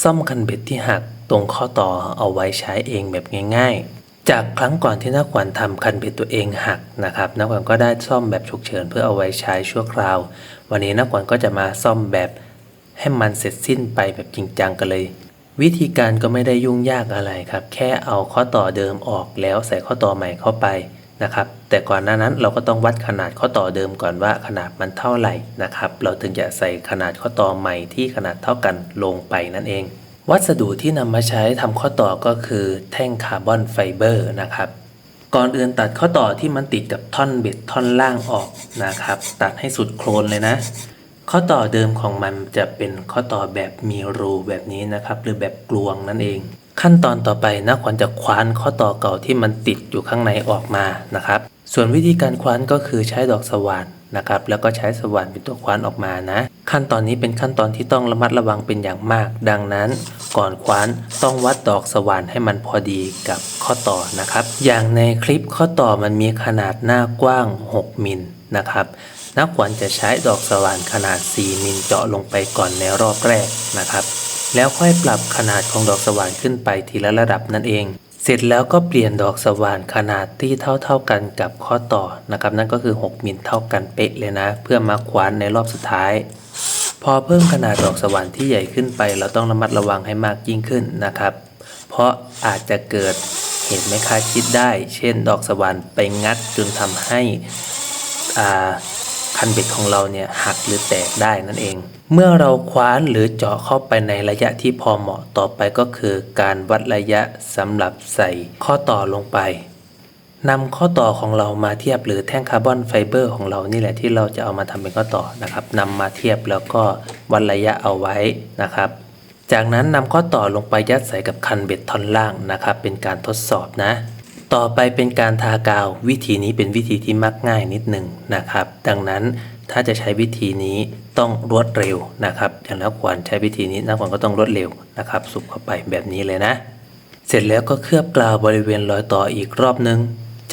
ซ่อมคันเบ็ดที่หักตรงข้อต่อเอาไว้ใช้เองแบบง่าย ๆ จากครั้งก่อนที่นักขวัญทำคันเบ็ดตัวเองหักนะครับนักขวัญก็ได้ซ่อมแบบฉุกเฉินเพื่อเอาไว้ใช้ชั่วคราว วันนี้นักขวัญก็จะมาซ่อมแบบให้มันเสร็จสิ้นไปแบบจริงจังกันเลย วิธีการก็ไม่ได้ยุ่งยากอะไรครับ แค่เอาข้อต่อเดิมออกแล้วใส่ข้อต่อใหม่เข้าไป นะครับ แต่ก่อนหน้านั้นเราก็ต้องวัดขนาดข้อต่อเดิมก่อนว่าขนาดมันเท่าไหร่นะครับ เราถึงจะใส่ขนาดข้อต่อใหม่ที่ขนาดเท่ากันลงไปนั่นเอง วัสดุที่นำมาใช้ทำข้อต่อก็คือแท่งคาร์บอนไฟเบอร์นะครับก่อนอื่นตัดข้อต่อที่มันติดกับท่อนเบ็ดท่อนล่างออกนะครับ ตัดให้สุดโครนเลยนะ ข้อต่อเดิมของมันจะเป็นข้อต่อแบบมีรูแบบนี้นะครับ หรือแบบกลวงนั่นเอง ขั้นตอนต่อไปนักขวัญจะคว้านข้อต่อเก่าที่มันติดอยู่ข้างในออกมานะครับ ส่วนวิธีการคว้านก็คือใช้ดอกสว่านนะครับ แล้วก็ใช้สว่านเป็นตัวคว้านออกมานะ ขั้นตอนนี้เป็นขั้นตอนที่ต้องระมัดระวังเป็นอย่างมาก ดังนั้น ก่อนคว้านต้องวัดดอกสว่านให้มันพอดีกับข้อต่อนะครับ อย่างในคลิปข้อต่อมันมีขนาดหน้ากว้าง 6 มิลนะครับนักขวัญจะใช้ดอกสว่านขนาด 4 มิลเจาะลงไปก่อนในรอบแรกนะครับ แล้วค่อยปรับขนาดของดอกสว่านขึ้นไปทีละระดับนั่นเอง เสร็จแล้วก็เปลี่ยนดอกสว่านขนาดที่เท่าๆกันกับข้อต่อนะครับ นั่นก็คือ 6มิลเท่ากันเป๊ะเลยนะ เพื่อมาคว้านในรอบสุดท้าย พอเพิ่มขนาดดอกสว่านที่ใหญ่ขึ้นไป เราต้องระมัดระวังให้มากยิ่งขึ้นนะครับ เพราะอาจจะเกิดเหตุไม่คาดคิดได้ เช่น ดอกสว่านไปงัดจนทำให้อ่า คันเบ็ดของเราเนี่ยหักหรือแตกได้นั่นเอง เมื่อเราคว้านหรือเจาะเข้าไปในระยะที่พอเหมาะต่อไปก็คือ การวัดระยะสำหรับใส่ข้อต่อลงไปนำข้อต่อของเรามาเทียบหรือแท่งคาร์บอนไฟเบอร์ของเรานี่แหละที่เราจะเอามาทำเป็นข้อต่อนะครับนำมาเทียบแล้วก็วัดระยะเอาไว้นะครับ จากนั้นนำข้อต่อลงไปยัดใส่กับคันเบ็ดท่อนล่างนะครับ เป็นการทดสอบนะ ต่อไปเป็นการทากาววิธีนี้เป็นวิธีที่มักง่ายนิดหนึ่งนะครับ ดังนั้นถ้าจะใช้วิธีนี้ต้องรวดเร็วนะครับอย่างนักขวัญใช้วิธีนี้นักขวัญก็ต้องรวดเร็วนะครับสุบเข้าไปแบบนี้เลยนะ เสร็จแล้วก็เคลือบกาวบริเวณรอยต่ออีกรอบนึง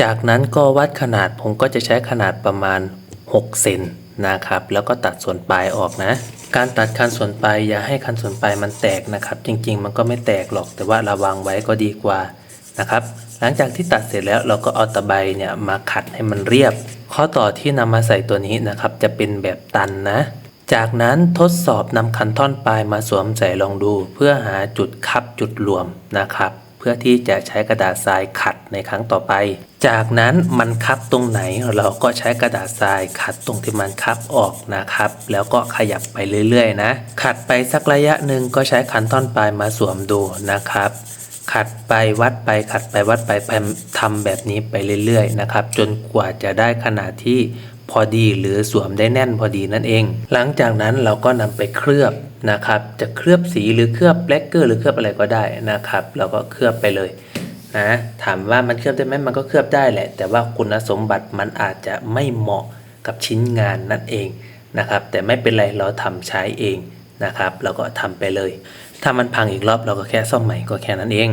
จากนั้นก็วัดขนาดผมก็จะใช้ขนาดประมาณ 6 เซนนะครับ แล้วก็ตัดส่วนปลายออกนะ การตัดคันส่วนปลายอย่าให้คันส่วนปลายมันแตกนะครับ จริงๆ มันก็ไม่แตกหรอกแต่ว่าระวังไว้ก็ดีกว่านะครับ หลังจากที่ตัดเสร็จแล้วเราก็เอาตะไบเนี่ยมาขัดให้มันเรียบ ข้อต่อที่นำมาใส่ตัวนี้นะครับ จะเป็นแบบตันนะ จากนั้นทดสอบนำคันท่อนปลายมาสวมใส่ลองดู เพื่อหาจุดคับจุดรวมนะครับ เพื่อที่จะใช้กระดาษทรายขัดในครั้งต่อไป จากนั้นมันคับตรงไหนเราก็ใช้กระดาษทรายขัดตรงที่มันคับออกนะครับ แล้วก็ขยับไปเรื่อยๆนะ ขัดไปสักระยะหนึ่งก็ใช้คันท่อนปลายมาสวมดูนะครับ ขัดไปวัดไปขัดไปวัดไปทำแบบนี้ไปเรื่อยๆนะครับ จนกว่าจะได้ขนาดที่พอดีหรือสวมได้แน่นพอดีนั่นเอง หลังจากนั้นเราก็นำไปเคลือบนะครับ จะเคลือบสีหรือเคลือบแบล็กเกอร์หรือเคลือบอะไรก็ได้นะครับ เราก็เคลือบไปเลยนะถามว่ามันเคลือบได้ไหมมันก็เคลือบได้แหละ แต่ว่าคุณสมบัติมันอาจจะไม่เหมาะกับชิ้นงานนั่นเองนะครับ แต่ไม่เป็นไรเราทำใช้เอง นะครับ เราก็ทำไปเลย ถ้ามันพังอีกรอบเราก็แค่ซ่อมใหม่ก็แค่นั้นเอง